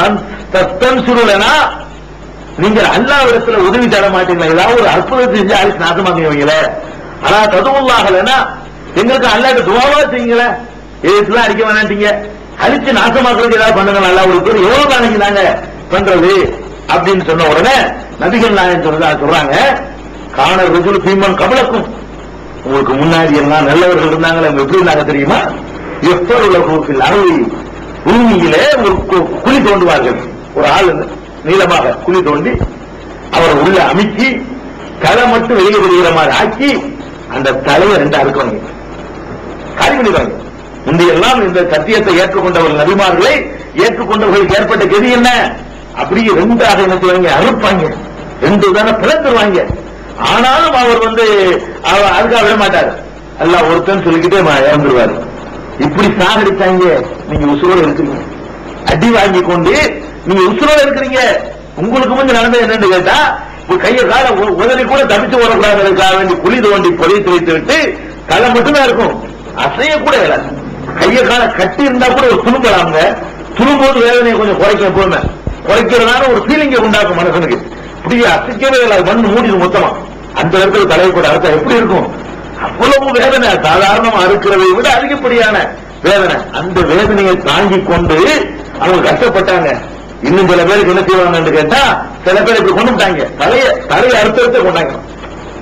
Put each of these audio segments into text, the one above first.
தன் சுருளனா? நீங்கள் அல்லாவிடத்துல உதவி தர மாட்டீங்களா? ஏதாவது ஒரு அற்புதத்தை செஞ்சு அழிச்சு நாசமாக்குவீங்களே ஆனா ததுவுள்ளாகலன்னா எங்களுக்கு அல்லாட்ட துவாவா செய்யுங்கள? எதுலாம் அடிக்க வேணாட்டீங்க அழிச்சு நாசமாக்குறதுக்கு ஏதாவது பண்ணுங்க நல்லா ஒரு பேர் எவ்வளவு நாளைக்கு நாங்க பண்றது? அப்படின்னு சொன்ன உடனே நபிகள் நாயன் சொல்றதா சொல்றாங்க. காண ருஜுல் பீமன் கபலக்கும். உங்களுக்கு முன்னாடி எல்லாம் நல்லவர்கள் இருந்தாங்களே எப்படி இருந்தாங்க தெரியுமா? எப்பொருள் கோப்பில் அருள் பூமியிலே ஒரு கு- குழி தோண்டுவார்கள். ஒரு ஆள் நீளமாக குழி தோண்டி அவரை உள்ள அமுக்கி தலை மட்டும் வெளியே தெரிகிற மாதிரி ஆக்கி அந்த தலையை ரெண்டு அறுக்கணும். காலி பண்ணிடுவாங்க. முந்தையெல்லாம் இந்த சத்தியத்தை ஏற்றுக்கொண்டவர்கள் நபிமார்களை ஏற்றுக்கொண்டவர்களுக்கு ஏற்பட்ட கதி என்ன? அப்படியே ரெண்டாக என்ன செய்வாங்க? அறுப்பாங்க. ரெண்டு தானே பிளந்துருவாங்க ஆனாலும் அவர் வந்து அதுக்காக விட மாட்டார் எல்லாம் ஒருத்தன் சொல்லிக்கிட்டே இறந்துருவாரு. இப்படி சாகடிச்சாங்க நீங்க உசுரோட இருக்கிறீங்க. அடி வாங்கி கொண்டு நீங்க உசுரோட இருக்கிறீங்க. உங்களுக்கு முன்பு நடந்தது என்னன்னு கேட்டா ஒரு கையை கால உதவி கூட தப்பிச்சு வரக்கூடாதுக்காக வேண்டி குழி தோண்டி பொழி வைத்து விட்டு தலை மட்டும்தான் இருக்கும். அசைய கூட இயலாது கையை கால கட்டி இருந்தா கூட ஒரு துணும்பலாங்க துணும்போது வேதனையை கொஞ்சம் குறைக்க போமே குறைக்கிறதான ஒரு ஃபீலிங்கை உண்டாக்கும் மனுஷனுக்கு. இப்படியே அசைக்கவே இல்லாது மண் மூடிது மொத்தமா. அந்த இடத்துல தலையை கூட அறுத்தா எப்படி இருக்கும்? அவ்வளவு வேதனை. சாதாரணமா அறுக்கிறதை விட அதிகப்படியான வேதனை. அந்த வேதனையை தாங்கிக் கொண்டு அவங்க கஷ்டப்பட்டாங்க. இன்னும் சில பேருக்கு என்ன செய்வாங்கன்னு கேட்டா சில பேர் கொண்டுட்டாங்க தலைய தலைய தலையை கொண்டாங்க.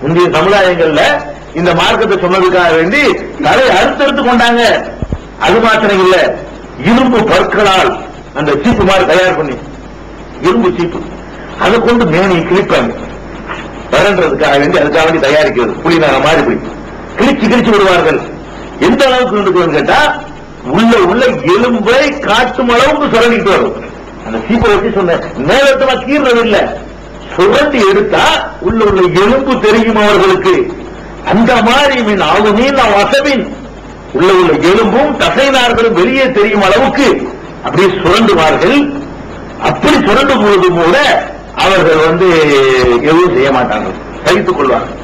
முந்தைய சமுதாயங்கள்ல இந்த மார்க்கத்தை சொன்னதுக்காக வேண்டி தலையை அறுத்தறுத்து கொண்டாங்க. அது மாத்திரம் இல்ல இரும்பு பற்களால் அந்த சீப்பு மாதிரி தயார் பண்ணி இரும்பு சீப்பு. அதை கொண்டு மேனி கிழிப்பாங்க. வரன்றதுக்காக வேண்டி அதுக்காக வேண்டி தயாரிக்கிறது. புலிநாக மாதிரி பிடிக்கும் கிழிச்சு கிழிச்சு விடுவார்கள். எந்த அளவுக்கு இருக்குன்னு கேட்டா உள்ள உள்ள எலும்பை காட்டும் அளவுக்கு சுரண்டிட்டு வரும். அந்த சீப்பை வச்சு சொன்ன நேரத்தமா கீர்றது இல்ல. சுரண்டி எடுத்தா உள்ள உள்ள எலும்பு தெரியும் அவர்களுக்கு? அந்த மாதிரி மீன் அவங்க மீன் வசமின் உள்ள உள்ள எலும்பும் தசைனார்களும் வெளியே தெரியும் அளவுக்கு அப்படியே சுரண்டுவார்கள். அப்படி சுரண்டும் பொழுது கூட அவர்கள் வந்து எதுவும் செய்ய மாட்டாங்க சகித்துக் கொள்வார்கள்.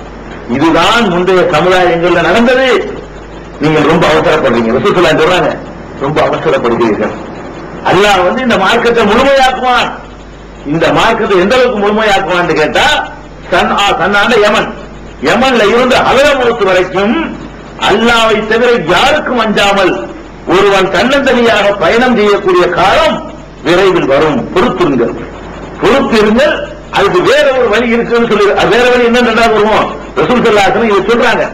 இதுதான் முந்தைய சமுதாயங்கள்ல நடந்தது. நீங்கள் ரொம்ப அவசரப்படுறீங்க. ரசூலுல்லாஹி சொல்றாங்க ரொம்ப அவசரப்படுகிறீர்கள். அல்லாஹ் வந்து இந்த மார்க்கத்தை முழுமையாக்குவான். இந்த மார்க்கத்தை எந்த அளவுக்கு முழுமையாக்குவான்னு கேட்டா சன் ஆ, யமன். யமன்ல இருந்து அகலமுகத்து வரைக்கும் அல்லாவை தவிர யாருக்கும் அஞ்சாமல் ஒருவன் தன்னந்தனியாக பயணம் செய்யக்கூடிய காலம் விரைவில் வரும். பொறுத்திருங்கள். பொறுத்திருங்கள். அதுக்கு வேற ஒரு வழி இருக்குன்னு சொல்லி வேற வழி என்ன நடந்தா வருவோம் ரசூல் சல்லாசனம் இதை சொல்றாங்க.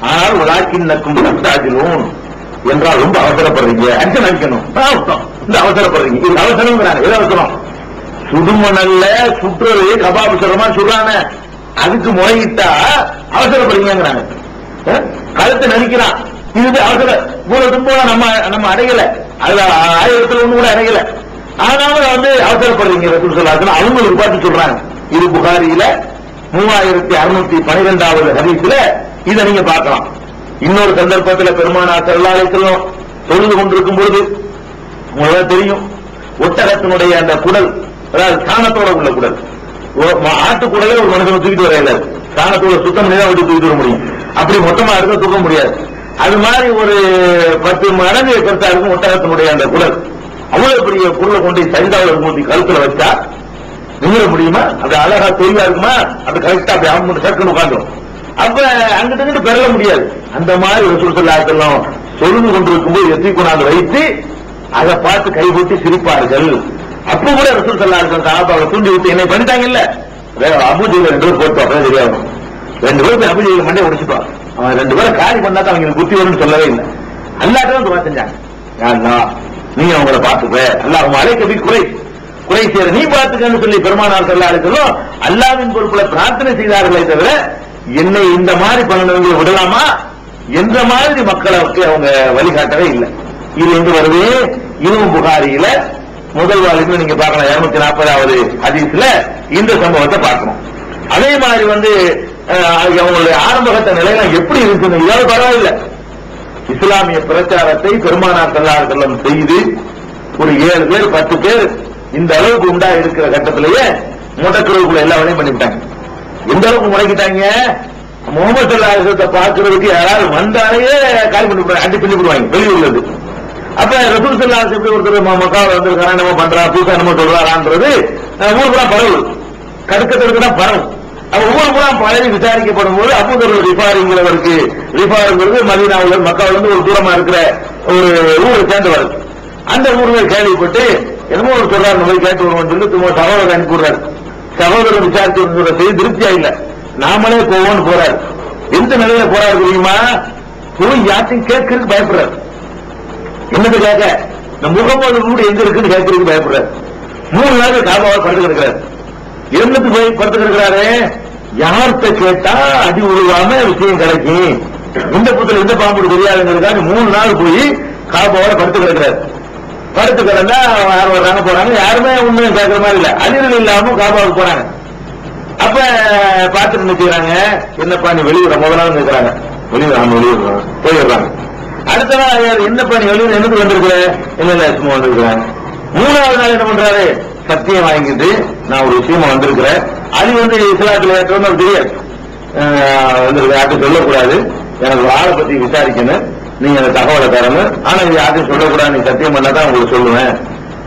ஆனால் உலாக்கின் நக்கும் சப்தாஜிலும் என்றால் ரொம்ப அவசரப்படுறீங்க. அஞ்சு நினைக்கணும். இந்த அவசரப்படுறீங்க. இது அவசரம்ங்கிறாங்க. இது அவசரம்? சுடுமணல்ல சுற்றுறது கபாபு சொல்றாங்க அதுக்கு முறையிட்டா அவசரப்படுங்கிறாங்க அஹ்? கழுத்தை நடிக்கிறான் இது அவசர இவ்வளவு துன்பம் நம்ம நம்ம அடையல. அதுல ஆயிரத்துல ஒண்ணு கூட அடையல. ஆனா வந்து அவசரப்படுறீங்க ரசூல் சொல்லாசன் அவங்களுக்கு பார்த்து சொல்றாங்க. இது புகாரியில மூவாயிரத்தி அறுநூத்தி பனிரெண்டாவது ஹதீஸ்ல இதை நீங்க பார்க்கலாம். இன்னொரு சந்தர்ப்பத்துல பெருமானா செல்லாலயத்திலும் தொழுது கொண்டிருக்கும் பொழுது உங்களுக்கு தெரியும் ஒட்டகத்தினுடைய அந்த குடல் அதாவது சாணத்தோட உள்ள குடல். ஒரு ஆட்டு குடலே ஒரு மனுஷன் தூக்கிட்டு வர இயலாது. சாணத்தோட சுத்தம் பண்ணி தான் விட்டு தூக்கிட்டு வர முடியும். அப்படி மொத்தமா இருக்க தூக்க முடியாது. அது மாதிரி ஒரு பத்து மடங்கு பெருசா இருக்கும் ஒட்டகத்தினுடைய அந்த குடல். அவ்வளவு பெரிய பொருளை கொண்டு சரிதாவில் மூட்டி கழுத்துல வச்சா நிமிர முடியுமா? அது அழகா தெளிவா இருக்குமா? அது கரெக்டா அப்படி அவங்க சர்க்குன்னு உட்காந்துரும் அப்ப அங்கிட்ட இருந்து பெறல முடியாது. அந்த மாதிரி ரசூல் சொல்லாத்தெல்லாம் சொல்லுங்க கொண்டிருக்கும் போது எத்தி கொண்டாந்து வைத்து அதை பார்த்து கைகூட்டி சிரிப்பார்கள். அப்ப கூட ரசூல் சொல்லார்கள் சாபாவை தூண்டி விட்டு என்னை பண்ணிட்டாங்கல்ல. அபுஜியில ரெண்டு பேரும் போட்டு அப்பதான் தெரியாது. ரெண்டு பேரும் போய் அபுஜியில மண்டே உடைச்சுப்பான் அவன் ரெண்டு பேரும் காரி பண்ணாக்க தான் அவங்களுக்கு புத்தி வரும்னு சொல்லவே இல்லை. அல்லாட்டும் துவா செஞ்சாங்க நீ அவங்கள பார்த்துக்க. அல்லாஹ் அவங்க அழைக்க போய் குறை. குறை செய்யற நீ பார்த்துக்கன்னு சொல்லி பெருமானார் சொல்லாருக்கணும் அல்லாவின் பொறுப்புல பிரார்த்தனை செய்தார்களே தவிர என்னை இந்த மாதிரி பண்ணவங்களை விடலாமா? என்ற மாதிரி மக்களுக்கு அவங்க வழிகாட்டவே இல்லை. இது எங்க வருது? இதுவும் புகாரியில முதல் வாழ்க்கை நீங்க பார்க்கலாம் இருநூத்தி நாற்பதாவது அதிகத்துல இந்த சம்பவத்தை பார்க்கணும். அதே மாதிரி வந்து அவங்களுடைய ஆரம்பகட்ட நிலையெல்லாம் எப்படி இருக்குன்னு இதாவது பரவாயில்லை. இஸ்லாமிய பிரச்சாரத்தை பெருமானார் செல்லார்களும் செய்து ஒரு ஏழு பேர் பத்து பேர் இந்த அளவுக்கு உண்டா இருக்கிற கட்டத்திலேயே முடக்கிறதுக்குள்ள எல்லா வேலையும் பண்ணிவிட்டாங்க. எந்த அளவுக்கு முடக்கிட்டாங்க? முகமது சல்லாஹத்தை பார்க்கறதுக்கு யாராவது வந்தாலேயே காலி பண்ணி அண்டி அடி பண்ணி விடுவாங்க வெளியூர்ல அப்ப ரசூல் சல்லா எப்படி ஒருத்தர் ம- மக்காவுல வந்திருக்காரா நம்ம பண்றா புதுசா நம்ம சொல்றாரான்றது ஊருக்குலாம் பரவு கடுக்கத்திற்கு தான் பரவும் ஒவ்வொரு ஊருக்குள்ள பழனி விசாரிக்கப்படும் போது அபூதர் ரிஃபாரிங்கிறவருக்கு ரிஃபாருங்கிறது மதீனாவில் மக்காவுல இருந்து ஒரு தூரமா இருக்கிற ஒரு ஊரை சேர்ந்தவர். அந்த ஊர்ல கேள்விப்பட்டு என்னமோ ஒரு சொல்றாரு இந்த மாதிரி கேட்டு வருவோம்னு சொல்லி திரும்ப சகோதரர் அனுப்பிடுறாரு சகோதரர் விசாரித்து வருகிற செய்தி திருப்தியா இல்ல நாமளே போவோம்னு போறாரு. எந்த நிலையில போறாரு தெரியுமா? போய் யாத்தையும் கேட்கறதுக்கு பயப்படுறாரு. என்னது கேட்க? இந்த முகமது கூட எங்க இருக்குன்னு கேட்கறதுக்கு பயப்படுறாரு. மூணு நாள் காபாவை படுத்து கிடக்கிறாரு. என்னத்துக்கு போய் படுத்து கிடக்கிறாரு யார்கிட்ட கேட்டா அடி உருவாம விஷயம் கிடைக்கும் இந்த புத்துல இந்த பாம்பு தெரியாதுங்கிறதுக்காக மூணு நாள் போய் காபாவோட படுத்து கிடக்கிறாரு. படுத்து கிடந்தா யாரும் வர்றாங்க போறாங்க. யாருமே உண்மையை கேட்கற மாதிரி இல்ல. அணிகள் இல்லாம காபாவுக்கு போறாங்க. அப்ப பார்த்துட்டு நினைக்கிறாங்க என்னப்பா நீ வெளியூர நாள் நிற்கிறாங்க வெளியூர் ஆமா வெளியூர் போயிடுறாங்க. அடுத்த நாள் என்னப்பா நீ வெளியூர் என்னது வந்திருக்கிற? இல்ல இல்ல சும்மா வந்திருக்கிறாங்க. மூணாவது நாள் என்ன பண்றாரு? சத்தியம் வாங்கிட்டு நான் ஒரு விஷயமா வந்திருக்கிறேன். அது வந்து இஸ்லாத்துல ஏற்றோம்னு அது தெரியாது. யாருக்கும் யார்ட்டும் சொல்லக்கூடாது. எனக்கு ஒரு ஆளை பத்தி விசாரிக்கணும். நீங்க அந்த தகவலை தரணும். ஆனா இது யார்ட்டும் சொல்லக்கூடாது நீ சத்தியம் பண்ணாதான் உங்களுக்கு சொல்லுவேன்.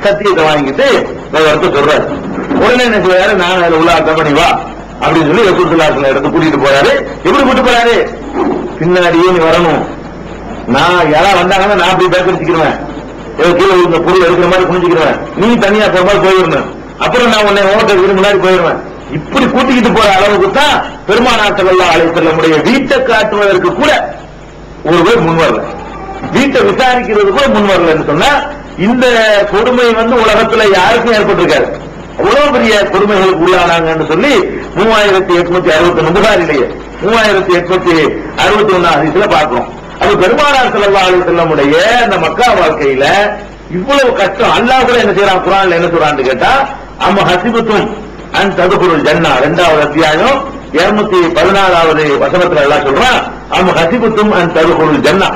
சத்தியத்தை வாங்கிட்டு ஒருத்தர் சொல்றாரு. உடனே என்ன செய்வாரு நான் அதுல உள்ள அர்த்தம் பண்ணி வா. அப்படின்னு சொல்லி ரசூலுல்லாஹி எடுத்து கூட்டிட்டு போறாரு. எப்படி கூட்டிட்டு போறாரு? பின்னாடியே நீ வரணும். நான் யாராவது வந்தாங்கன்னா நான் அப்படி பேச வச்சுக்கிறேன் ஏதோ கீழே இந்த பொருள் எடுக்கிற மாதிரி புரிஞ்சுக்கிறேன் நீ தனியா போற மாதிரி போயிடணும். அப்புறம் நான் உன்னை ஓட்ட முன்னாடி போயிடுவேன். இப்படி கூட்டிக்கிட்டு போற அளவுக்கு தான் பெருமானார் ஸல்லல்லாஹு அலைஹி வஸல்லமுடைய வீட்டை காட்டுவதற்கு கூட ஒரு பேர் முன் வரல. வீட்டை விசாரிக்கிறது கூட முன் வரலன்னு சொன்னா இந்த கொடுமை வந்து உலகத்துல யாருக்கும் ஏற்பட்டிருக்காரு அவ்வளவு பெரிய கொடுமைகளுக்கு உள்ளானாங்கன்னு சொல்லி மூவாயிரத்தி எட்நூத்தி அறுபத்தி ஒன்பது புகாரிலேயே மூவாயிரத்தி எட்நூத்தி அறுபத்தி ஒண்ணு அதிசல பார்க்கிறோம். அது பெருமானார் ஸல்லல்லாஹு அலைஹி அந்த மக்கா வாழ்க்கையில இவ்வளவு கஷ்டம். அல்லாஹ் கூட என்ன செய்யறான் குரான் என்ன சொல்றான்னு கேட்டா அம்ம ஹசிபத்தும் அன் ததுகுருள் ஜன்னா. இரண்டாவது அத்தியாயம் இருநூத்தி பதினாறாவது வசனத்துல எல்லாம் சொல்றான் அம் ஹசிபுத்தும் அன் ததுகுருள் ஜன்னா.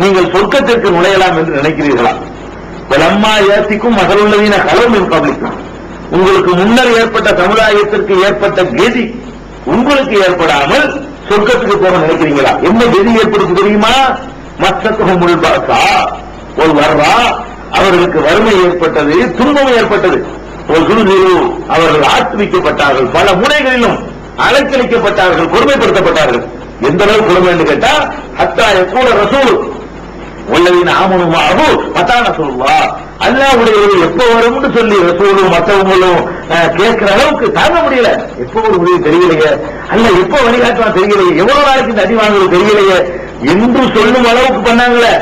நீங்கள் சொர்க்கத்திற்கு நுழையலாம் என்று நினைக்கிறீர்களா? பிரம்மா ஏத்திக்கும் மகளுள்ளவீன கலவும் பப்ளிக்கும் உங்களுக்கு முன்னர் ஏற்பட்ட சமுதாயத்திற்கு ஏற்பட்ட கெதி உங்களுக்கு ஏற்படாமல் சொர்க்கத்துக்கு போக நினைக்கிறீங்களா? என்ன கெதி ஏற்படுத்து தெரியுமா? மத்தத்துவம் முள்பாசா ஒரு வர்றா அவர்களுக்கு வறுமை ஏற்பட்டது துன்பம் ஏற்பட்டது. அவர்கள் ஆத்மிக்கப்பட்டார்கள் பல முனைகளிலும் அலைக்கழிக்கப்பட்டார்கள் கொடுமைப்படுத்தப்பட்டார்கள். எந்த அளவு கொடுமை என்று கேட்டா ஹத்தா எக்கூட ரசூல் உள்ளவின் ஆமனுமாகு பத்தான சொல்லுவா அல்லாவுடைய எப்ப வரும்னு சொல்லி ரசூலும் மற்றவங்களும் அஹ், கேட்கிற அளவுக்கு தாங்க முடியல. எப்ப ஒரு முடிவு தெரியலையே. அல்ல எப்ப வழிகாட்டுவான் தெரியலையே. எவ்வளவு நாளைக்கு இந்த அடி வாங்குறது தெரியலையே. என்று சொல்லும் அளவுக்கு பண்ணாங்களே.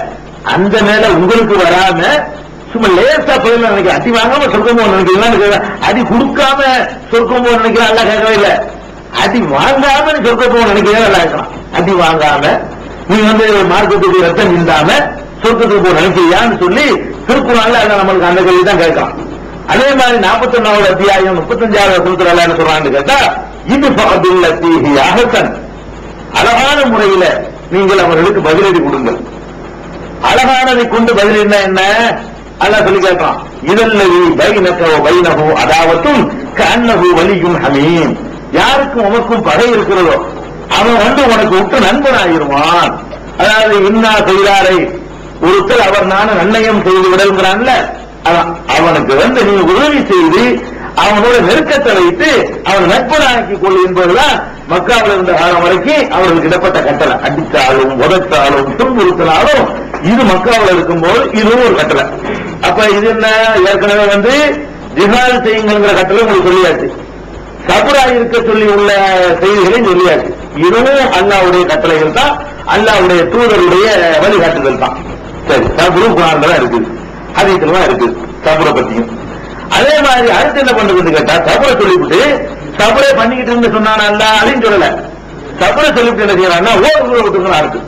அந்த மேல உங்களுக்கு வராம சும்மா லேசா பதில் நினைக்கிறேன். அடி வாங்காம சொர்க்கம் போக நினைக்கிறீங்களா? அடி கொடுக்காம சொர்க்கம் போக நினைக்கிறேன் அல்ல கேட்கவே இல்லை. அடி வாங்காம நீ சொர்க்கம் போக நினைக்கிறேன் நல்லா இருக்கலாம் அடி வாங்காம நீ வந்து மார்க்கத்துக்கு ரத்தம் இல்லாம சொர்க்கத்துக்கு போக நினைக்கிறியான்னு சொல்லி திருக்குறள் அல்ல நம்மளுக்கு அந்த கேள்வி தான் கேட்கலாம் அதே மாதிரி நாற்பத்தி ஒன்னாவது அத்தியாயம் முப்பத்தஞ்சாவது குழுத்துல என்ன சொல்றான்னு கேட்டா இது பகதில்ல தீஹி அகசன் அழகான முறையில நீங்கள் அவர்களுக்கு பதிலடி கொடுங்கள். அழகானதை கொண்டு பதிலினா என்ன? அல்லாஹ் சொல்லி கேட்கிறான் இதல்லது பைனக பைனஹு அதாவத்தும் கண்ணஹு வலியும் ஹமீம். யாருக்கும் உனக்கும் பகை இருக்கிறதோ அவன் வந்து உனக்கு விட்டு நண்பனாயிருவான் அதாவது இன்னா செய்தாரை? ஒருத்தர் அவர் நானும் நன்னயம் செய்து விடல்கிறான்ல. அவனுக்கு வந்து நீ உதவி செய்து அவனோட நெருக்கத்தை வைத்து அவன் நட்பனாக்கி கொள்ளு என்பதுதான் மக்காவில் இருந்த காலம் வரைக்கும் அவர்களுக்கு இடப்பட்ட கட்டளை. அடித்தாலும் உதத்தாலும் துன்புறுத்தினாலும் இது மக்காவில் இருக்கும்போது இதுவும் ஒரு கட்டளை. அப்ப இது என்ன? ஏற்கனவே வந்து ஜிஹாது செய்யுங்கிற கட்டளை உங்களுக்கு சொல்லியாச்சு. சபுரா இருக்க சொல்லி உள்ள செய்திகளையும் சொல்லியாச்சு. இதுவும் அல்லாவுடைய கட்டளைகள் தான் அல்லாவுடைய தூதருடைய வழிகாட்டுதல் தான். சரி சபுரு குரான்ல தான் இருக்குது ஹதீத்துல தான் இருக்குது சபுரை பத்தியும். அதே மாதிரி அடுத்து என்ன பண்றதுன்னு கேட்டா சபரை சொல்லிவிட்டு சபுரை பண்ணிக்கிட்டு இருந்து சொன்னானா அல்ல அப்படின்னு சொல்லல. சபுரை சொல்லிவிட்டு என்ன செய்யறான்னா ஓடு விட்டுருக்கணும் அடுத்து.